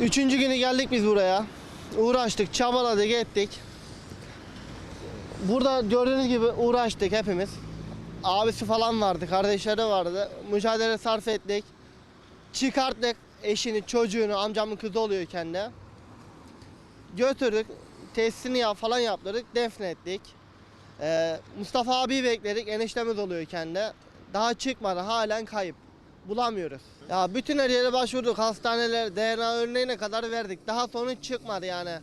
Üçüncü günü geldik biz buraya. Uğraştık, çabaladık, ettik. Burada gördüğünüz gibi uğraştık hepimiz. Abisi falan vardı, kardeşleri vardı. Mücadele sarf ettik. Çıkarttık eşini, çocuğunu, amcamın kızı oluyor kendi. Götürdük, testini ya falan yaptırdık, defnettik. Ee, Mustafa abi bekledik, eniştemiz oluyor kendi. Daha çıkmadı, halen kayıp. Bulamıyoruz. Ya bütün her yere başvurduk, hastaneler, DNA örneğine kadar verdik. Daha sonuç çıkmadı yani.